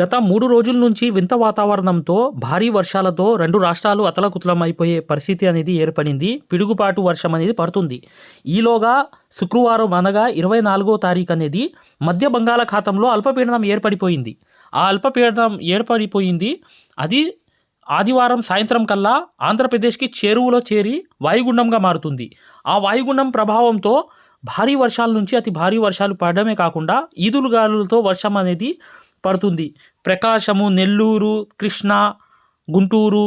గత మూడు రోజుల నుంచి వింత వాతావరణంతో భారీ వర్షాలతో రెండు రాష్ట్రాలు అతలకుతలమైపోయే పరిస్థితి అనేది ఏర్పడింది. పిడుగుపాటు వర్షం అనేది పడుతుంది. ఈలోగా శుక్రవారం అనగా ఇరవై నాలుగో తారీఖు అనేది మధ్య బంగాళాఖాతంలో అల్పపీడనం ఏర్పడిపోయింది. ఆ అల్పపీడనం ఏర్పడిపోయింది. అది ఆదివారం సాయంత్రం కల్లా ఆంధ్రప్రదేశ్కి చేరువలో చేరి వాయుగుండంగా మారుతుంది. ఆ వాయుగుండం ప్రభావంతో భారీ వర్షాల నుంచి అతి భారీ వర్షాలు పడడమే కాకుండా ఈదురుగాలులతో వర్షం అనేది పడుతుంది. ప్రకాశము నెల్లూరు కృష్ణా గుంటూరు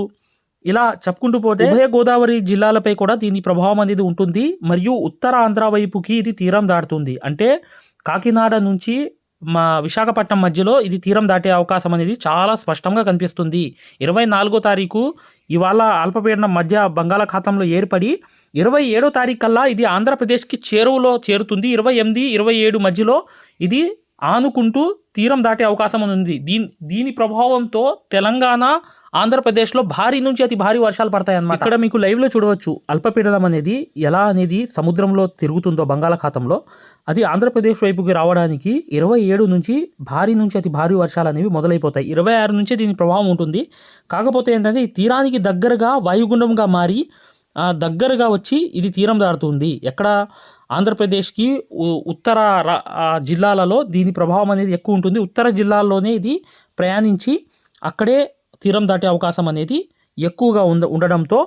ఇలా చెప్పుకుంటూ పోతే ఉభయ గోదావరి జిల్లాలపై కూడా దీని ప్రభావం అనేది ఉంటుంది. మరియు ఉత్తర ఆంధ్ర వైపుకి ఇది తీరం దాటుతుంది. అంటే కాకినాడ నుంచి మా విశాఖపట్నం మధ్యలో ఇది తీరం దాటే అవకాశం అనేది చాలా స్పష్టంగా కనిపిస్తుంది. ఇరవై నాలుగో తారీఖు ఇవాళ అల్పపీడనం మధ్య బంగాళాఖాతంలో ఏర్పడి ఇరవై ఏడో తారీఖు కల్లా ఇది ఆంధ్రప్రదేశ్కి చేరువలో చేరుతుంది. ఇరవై ఎనిమిది ఇరవై ఏడు మధ్యలో ఇది ఆనుకుంటూ తీరం దాటే అవకాశం ఉంది. దీని దీని ప్రభావంతో తెలంగాణ ఆంధ్రప్రదేశ్లో భారీ నుంచి అతి భారీ వర్షాలు పడతాయన్నమాట. ఇక్కడ మీకు లైవ్లో చూడవచ్చు. అల్పపీడనం అనేది ఎలా అనేది సముద్రంలో తిరుగుతుందో బంగాళాఖాతంలో. అది ఆంధ్రప్రదేశ్ వైపుకి రావడానికి ఇరవై ఏడు నుంచి భారీ నుంచి అతి భారీ వర్షాలు అనేవి మొదలైపోతాయి. ఇరవై ఆరు నుంచి దీని ప్రభావం ఉంటుంది. కాకపోతే ఏంటంటే తీరానికి దగ్గరగా వాయుగుండంగా మారి దగ్గరగా వచ్చి ఇది తీరం దాటుతుంది. ఎక్కడ ఆంధ్రప్రదేశ్కి ఉ- ఉత్తర రా- జిల్లాలలో దీని ప్రభావం అనేది ఎక్కువ ఉంటుంది. ఉత్తర జిల్లాల్లోనే ఇది ప్రయాణించి అక్కడే తీరం దాటే అవకాశం అనేది ఎక్కువగా ఉండ ఉండడంతో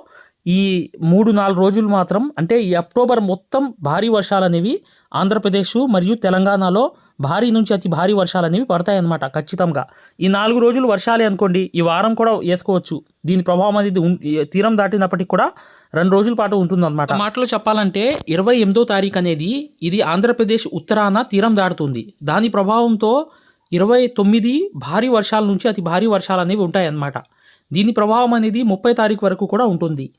ఈ మూడు నాలుగు రోజులు మాత్రం అంటే ఈ అక్టోబర్ మొత్తం భారీ వర్షాలు అనేవి ఆంధ్రప్రదేశ్ మరియు తెలంగాణలో భారీ నుంచి అతి భారీ వర్షాలు అనేవి పడతాయన్నమాట ఖచ్చితంగా. ఈ నాలుగు రోజులు వర్షాలే అనుకోండి ఈ వారం కూడా వేసుకోవచ్చు. దీని ప్రభావం అనేది ఉం- ఈ తీరం దాటినప్పటికి కూడా రెండు రోజుల పాటు ఉంటుందన్నమాట. మాటలో చెప్పాలంటే ఇరవై ఎనిమిదో తారీఖు అనేది ఇది ఆంధ్రప్రదేశ్ ఉత్తరాన తీరం దాటుతుంది. దాని ప్రభావంతో ఇరవై తొమ్మిది భారీ వర్షాల నుంచి అతి భారీ వర్షాలు అనేవి ఉంటాయన్నమాట. దీని ప్రభావం అనేది ముప్పై తారీఖు వరకు కూడా ఉంటుంది.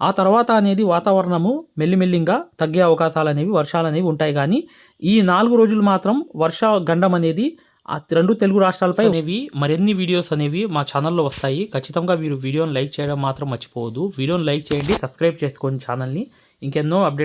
ఆ తర్వాత అనేది వాతావరణము మెల్లిమెల్లిగా తగ్గే అవకాశాలు అనేవి వర్షాలు అనేవి ఉంటాయి. కానీ ఈ నాలుగు రోజులు మాత్రం వర్ష గండం అనేది ఆ రెండు తెలుగు రాష్ట్రాలపై అనేవి మరిన్ని వీడియోస్ అనేవి మా ఛానల్లో వస్తాయి. ఖచ్చితంగా మీరు వీడియోని లైక్ చేయడం మాత్రం మర్చిపోవద్దు. వీడియోని లైక్ చేయండి సబ్స్క్రైబ్ చేసుకోండి ఛానల్ని ఇంకెన్నో అప్డేట్స్